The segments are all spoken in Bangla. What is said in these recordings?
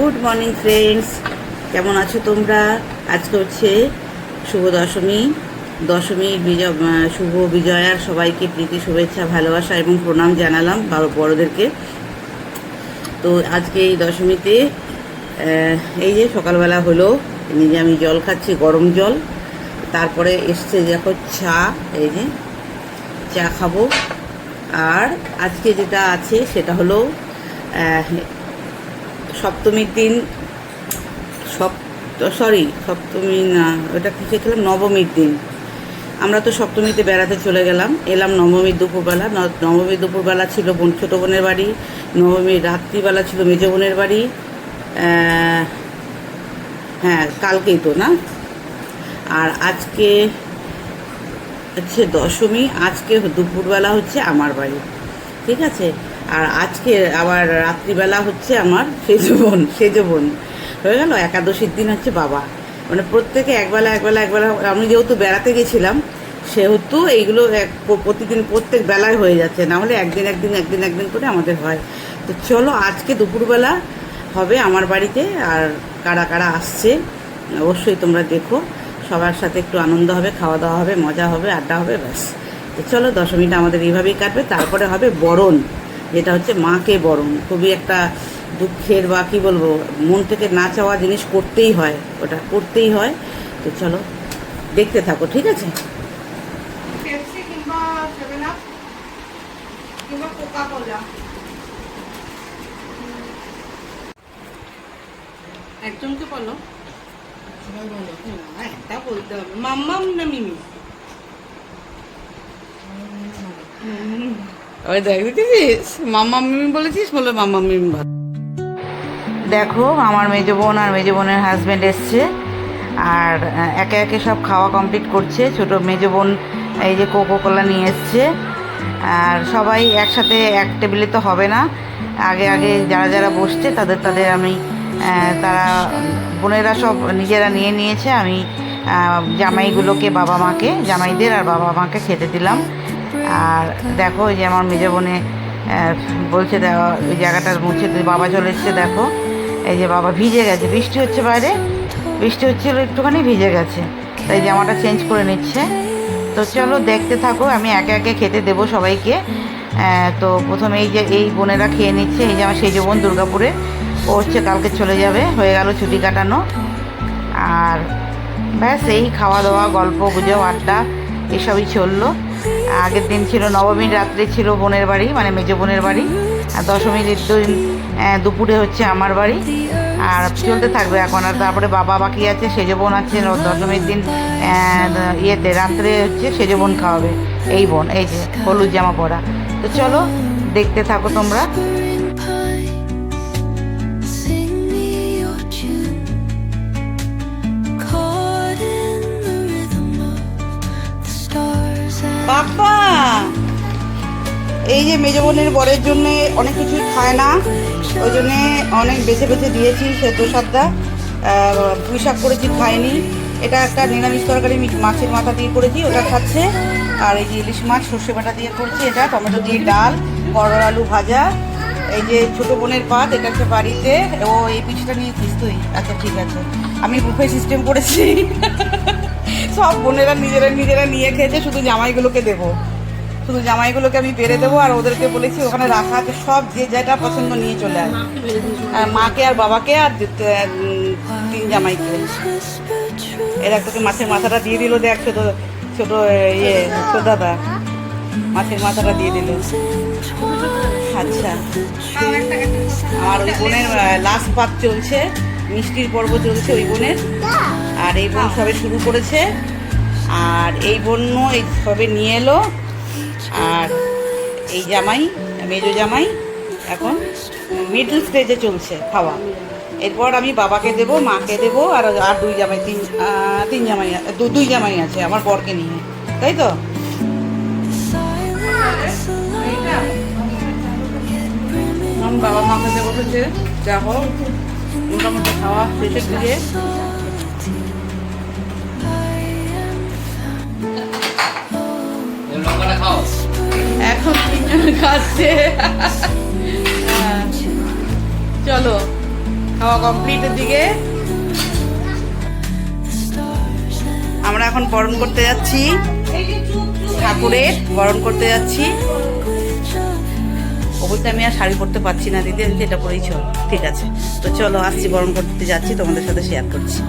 গুড মর্নিং ফ্রেন্ডস কেমন আছো তোমরা? আজকে হচ্ছে শুভ দশমী। দশমী বিজয় শুভ বিজয়ার সবাইকে প্রীতি, শুভেচ্ছা, ভালোবাসা এবং প্রণাম জানালাম বড়দেরকে। তো আজকে এই দশমীতে এই যে সকালবেলা হলো নিজে আমি জল খাচ্ছি, গরম জল। তারপরে এসছে দেখো চা, এই যে চা খাব। আর আজকে যেটা আছে সেটা হলো সপ্তমীর দিন, সপ সরি সপ্তমী না, ওটা কী খেলাম নবমীর দিন। আমরা তো সপ্তমীতে বেড়াতে চলে গেলাম, এলাম নবমীর দুপুরবেলা। নবমীর দুপুরবেলা ছিল বোন, ছোটো বোনের বাড়ি, নবমীর রাত্রিবেলা ছিল মেজো বোনের বাড়ি হ্যাঁ কালকেই তো না? আর আজকে হচ্ছে দশমী, আজকে দুপুরবেলা হচ্ছে আমার বাড়ি, ঠিক আছে? আর আজকে আবার রাত্রিবেলা হচ্ছে আমার সেজ বোন বোন। হয়ে গেল, একাদশীর দিন হচ্ছে বাবা। মানে প্রত্যেকে একবেলা একবেলা একবেলা, আমি যেহেতু বেড়াতে গেছিলাম, সেহেতু এইগুলো এক প্রতিদিন প্রত্যেক বেলায় হয়ে যাচ্ছে। না হলে একদিন একদিন একদিন একদিন করে আমাদের হয়। তো চলো, আজকে দুপুরবেলা হবে আমার বাড়িতে, আর কারা কারা আসছে, অবশ্যই তোমরা দেখো। সবার সাথে একটু আনন্দ হবে, খাওয়া দাওয়া হবে, মজা হবে, আড্ডা হবে, ব্যাস। তো চলো দশমীটা আমাদের এইভাবেই কাটবে। তারপরে হবে বরণ। যেটা হচ্ছে মাকে বরণ। খুবই একটা দুঃখের বা কী বলব মন থেকে না চাওয়া জিনিস করতেই হয় ওটা করতেই হয়। তো চলো দেখতে থাকো ঠিক আছে? পেপসি কিংবা সেভেন আপ কিংবা কোকা কোলা একজনকে বলো। বলো। না একটা বলতে হবে। মাম্মাম না মিমি? ওই দেখ মিমি বলেছিস বলে মাম্মা মিমি দেখো, আমার মেজো বোন আর মেজো বোনের হাজব্যান্ড এসছে। আর একে একে সব খাওয়া কমপ্লিট করছে। ছোট মেজো বোন এই যে কোকো কোলা নিয়ে এসছে। আর সবাই একসাথে এক টেবিলে তো হবে না। আগে আগে যারা যারা বসছে, তাদের তাদের আমি তারা, বোনেরা সব নিজেরা নিয়ে নিয়েছে। আমি জামাইগুলোকে, বাবা মাকে, জামাইদের আর বাবা মাকে খেতে দিলাম। আর দেখো যে আমার মেজো বোনে বলছে দেওয়া ওই জায়গাটার মুছে বাবা চলে এসছে, দেখো। এই যে বাবা ভিজে গেছে, বৃষ্টি হচ্ছে বাইরে। বৃষ্টি হচ্ছিল একটুখানি ভিজে গেছে। তাই জামাটা চেঞ্জ করে নিচ্ছে। তো চলো দেখতে থাকো, আমি একে একে খেতে দেবো সবাইকে। তো প্রথমে এই যে এই বোনেরা খেয়ে নিচ্ছে, এই যে আমার সেই যে দুর্গাপুরে। ও হচ্ছে কালকে চলে যাবে, হয়ে গেল ছুটি কাটানো। আর ব্যাস, এই খাওয়া দাওয়া গল্প, গুজব, আড্ডা, এসবই চলল। আগের দিন ছিল নবমীর রাত্রে ছিল বোনের বাড়ি মানে মেজো বোনের বাড়ি। আর দশমীর দিন দুপুরে হচ্ছে আমার বাড়ি। আর চলতে থাকবে এখন। আর তারপরে বাবা বাকি আছে, সেজো বোন আছে। দশমীর দিন ইয়েতে রাত্রে হচ্ছে সেজো বোন খাওয়াবে। এই বোন, এই যে হলুদ জামা পরা। তো চলো, দেখতে থাকো তোমরা। এই যে মেজো বোনের বরের জন্য অনেক কিছুই খায় না, ওই জন্যে অনেক বেছে বেছে দিয়েছি সেদ্ধ সাদ্দা পুঁই শাক করেছি খায়নি এটা একটা নিরামিষ তরকারি মাছের মাথা দিয়ে করেছি, ওটা খাচ্ছে। আর এই যে ইলিশ মাছ, সর্ষে বাটা দিয়ে করেছি এটা, টমেটো দিয়ে ডাল, করলা আলু ভাজা। এই যে ছোট বোনের পাত এটা হচ্ছে বাড়িতে, ও এই পিসটা নিয়েছিস তুই আচ্ছা ঠিক আছে। আমি বুফে সিস্টেম করেছি। সব বোনেরা নিজেরা নিজেরা নিয়ে খেয়েছে, শুধু জামাইগুলোকে দেবো। শুধু জামাইগুলোকে আমি পেরে দেবো আর ওদেরকে বলেছি ওখানে রাখা আছে, সব যে যেটা পছন্দ নিয়ে চলে আয়। মাকে আর বাবাকে আর তিন জামাইকে. এরা তোকে মাছের মাথাটা দিয়ে দিল দেখ, ছোট ছোট ইয়ে ছোট দাদা। মাছের মাথাটা দিয়ে দিল। আচ্ছা। আমার ওই বোনের লাস্ট পাত চলছে, মিষ্টির পর্ব চলছে ওই বোনের। আর এই বোন সবে শুরু করেছে। আর এই বন্য এই সবে নিয়ে এলো। আর এই জামাই, মেজো জামাই এখন মিডল স্টেজে চলছে খাওয়া। এরপর আমি বাবাকে দেবো, মাকে দেবো, আর আর দুই জামাই, তিন তিন জামাই দুই জামাই আছে, আমার বরকে নিয়ে। তাই তো? বাবা মা খেতে বসেছে দেখো মোটামুটি খাওয়া শেষের দিকে। এখন তিনজন খাচ্ছে। হ্যাঁ। চলো, খাওয়া কমপ্লিটের দিকে। আমরা এখন বরণ করতে যাচ্ছি। ঠাকুরের বরণ করতে যাচ্ছি। অবশ্যই আমি আর শাড়ি পরতে পারছি না, দিদি এটা পরেই চল। ঠিক আছে। তো চলো, আসছি, বরণ করতে যাচ্ছি, তোমাদের সাথে শেয়ার করছি।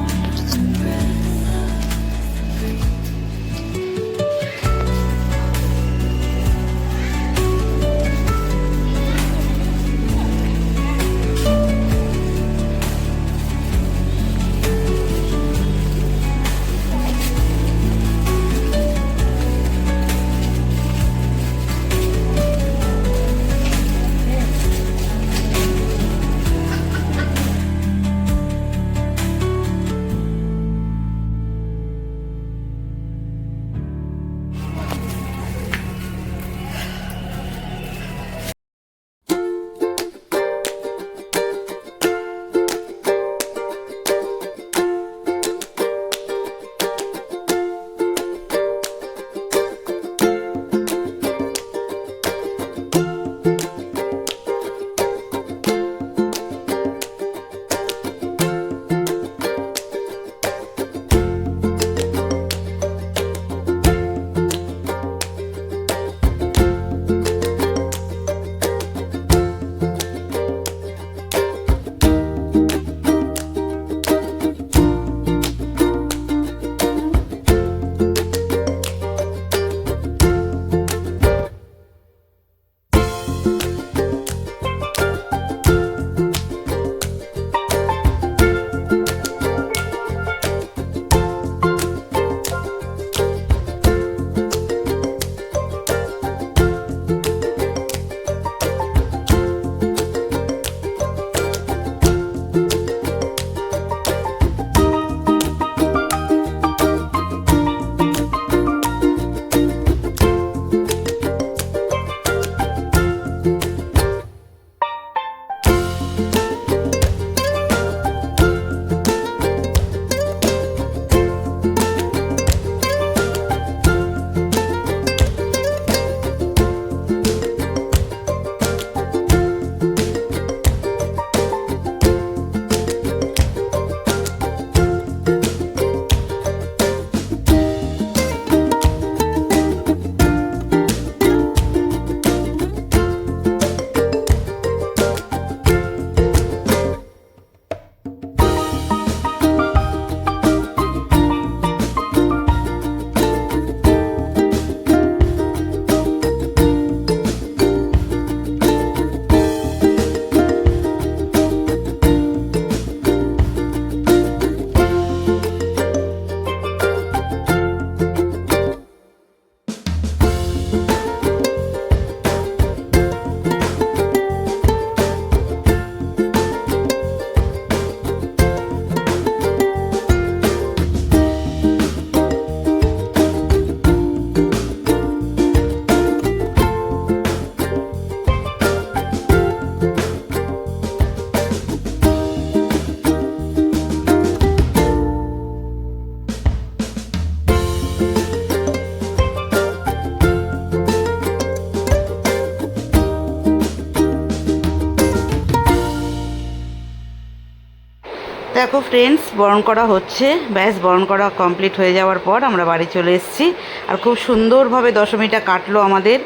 দেখো ফ্রেন্ডস বরণ করা হচ্ছে। ব্যাস, বরণ করা কমপ্লিট হয়ে যাওয়ার পর আমরা বাড়ি চলে এসেছি। আর খুব সুন্দরভাবে দশমীটা কাটলো আমাদের।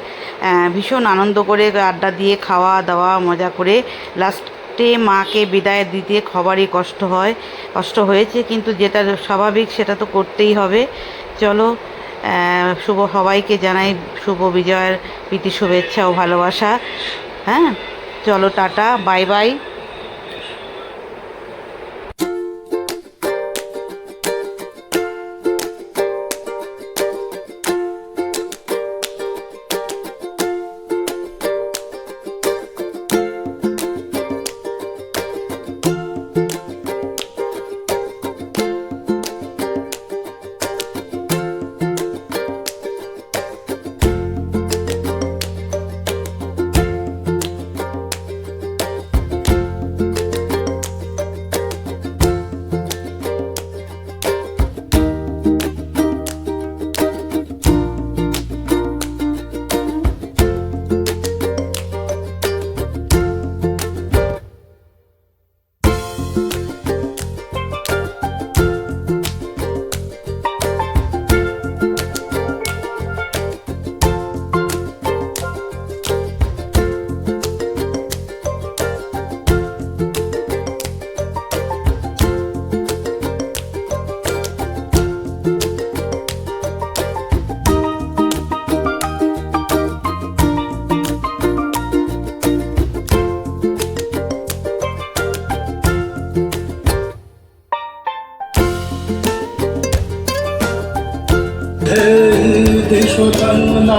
ভীষণ আনন্দ করে আড্ডা দিয়ে খাওয়া দাওয়া, মজা করে। লাস্টে মাকে বিদায় দিতে খবরই কষ্ট হয়, কষ্ট হয়েছে, কিন্তু যেটা স্বাভাবিক সেটা তো করতেই হবে। চলো শুভ, সবাইকে জানাই শুভ বিজয়ের প্রীতি, শুভেচ্ছা ও ভালোবাসা। হ্যাঁ চলো, টাটা বাই বাই